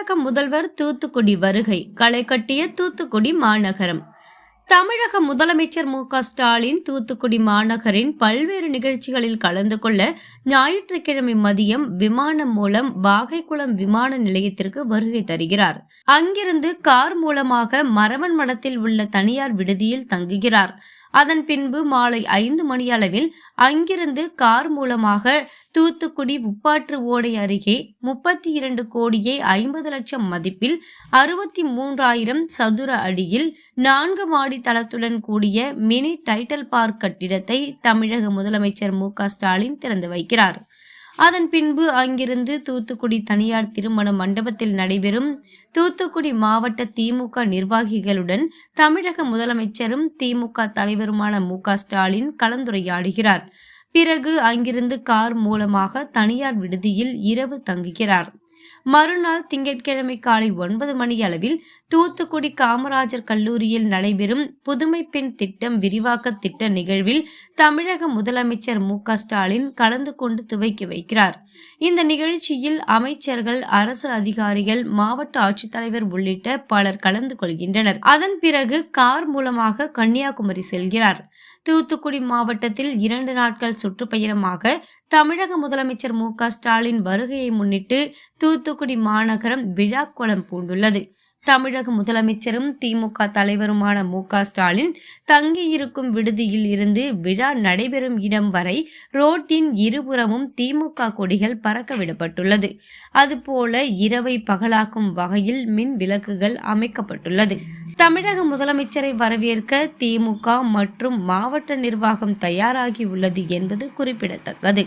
தமிழக முதல்வர் தூத்துக்குடி வருகை களை கட்டிய தூத்துக்குடி மாநகரம். தமிழக முதலமைச்சர் மு க ஸ்டாலின் தூத்துக்குடி மாநகரின் பல்வேறு நிகழ்ச்சிகளில் கலந்து கொள்ள ஞாயிற்றுக்கிழமை மதியம் விமானம் மூலம் வாகைக்குளம் விமான நிலையத்திற்கு வருகை தருகிறார். அங்கிருந்து கார் மூலமாக மரவன் மடத்தில் உள்ள தனியார் விடுதியில் தங்குகிறார். அதன் பின்பு மாலை ஐந்து மணியளவில் அங்கிருந்து கார் மூலமாக தூத்துக்குடி உப்பாற்று ஓடை அருகே முப்பத்தி இரண்டு கோடியே ஐம்பது லட்சம் மதிப்பில் அறுபத்தி மூன்றாயிரம் சதுர அடியில் நான்கு மாடி தளத்துடன் கூடிய மினி டைட்டில் பார்க் கட்டிடத்தை தமிழக முதலமைச்சர் மு க ஸ்டாலின் திறந்து வைக்கிறார். அதன் பின்பு அங்கிருந்து தூத்துக்குடி தனியார் திருமண மண்டபத்தில் நடைபெறும் தூத்துக்குடி மாவட்ட திமுக நிர்வாகிகளுடன் தமிழக முதலமைச்சரும் திமுக தலைவருமான மு க ஸ்டாலின் கலந்துரையாடுகிறார். பிறகு அங்கிருந்து கார் மூலமாக தனியார் விடுதியில் இரவு தங்குகிறார். மறுநாள் திங்கட்கிழமை காலை ஒன்பது மணி அளவில் தூத்துக்குடி காமராஜர் கல்லூரியில் நடைபெறும் புதுமை பெண் திட்டம் விரிவாக்க திட்ட நிகழ்வில் தமிழக முதலமைச்சர் மு ஸ்டாலின் கலந்து கொண்டு துவக்கி வைக்கிறார். இந்த நிகழ்ச்சியில் அமைச்சர்கள் அரசு அதிகாரிகள் மாவட்ட ஆட்சித்தலைவர் உள்ளிட்ட பலர் கலந்து கொள்கின்றனர். அதன் பிறகு கார் மூலமாக கன்னியாகுமரி செல்கிறார். தூத்துக்குடி மாவட்டத்தில் இரண்டு நாட்கள் சுற்றுப்பயணமாக தமிழக முதலமைச்சர் மு ஸ்டாலின் வருகையை முன்னிட்டு தூத்துக்குடி மாநகரம் விழா கோலம் பூண்டுள்ளது. தமிழக முதலமைச்சரும் திமுக தலைவருமான மு ஸ்டாலின் தங்கியிருக்கும் விடுதியில் இருந்து விழா நடைபெறும் இடம் வரை ரோட்டின் இருபுறமும் திமுக கொடிகள் பறக்க விடப்பட்டுள்ளது. அதுபோல இரவை பகலாக்கும் வகையில் மின் விளக்குகள் அமைக்கப்பட்டுள்ளது. தமிழக முதலமைச்சரை வரவேற்க திமுக மற்றும் மாவட்ட நிர்வாகம் தயாராகி உள்ளது என்பது குறிப்பிடத்தக்கது.